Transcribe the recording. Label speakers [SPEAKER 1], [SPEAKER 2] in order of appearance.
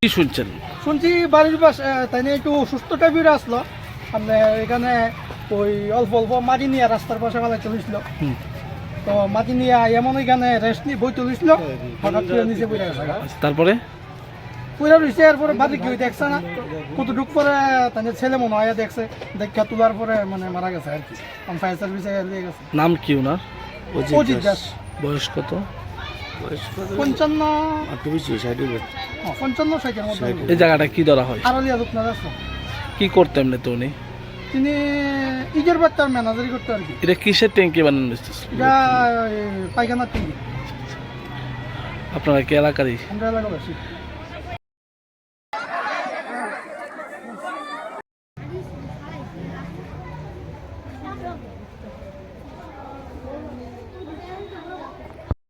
[SPEAKER 1] কি শুনছেন?
[SPEAKER 2] শুনছি বাড়ির পাশে তাই একটু অসুস্থ টাইপের আসলো। আপনি এখানে ওই অল্প অল্প মাটি নিয়ে রাস্তার পাশে বেলা চলেছিল। তো মাটি নিয়ে এমন এখানে রেস্ট নিয়ে বই চলেছিল
[SPEAKER 1] তারপরে?
[SPEAKER 2] দেখছে না। কতটুক পরে ছেলে মনে হয় দেখছে পরে মানে মারা গেছে।
[SPEAKER 1] নাম কি ওনার?
[SPEAKER 2] অজিত দাস।
[SPEAKER 1] বয়স কত?
[SPEAKER 2] পঞ্চান্ন। একটু পঞ্চান্ন ষাটের মধ্যে।
[SPEAKER 1] এই জায়গাটা কি ধরা হয়?
[SPEAKER 2] আড়ালিয়া আপনার আছে।
[SPEAKER 1] কি করতে এমনি তো
[SPEAKER 2] তিনি ইজের বাচ্চার ম্যানেজারি করতে আর কি।
[SPEAKER 1] এটা কিসের ট্যাঙ্কি বানানো হচ্ছে
[SPEAKER 2] এটা
[SPEAKER 1] আপনারা কি এলাকারই?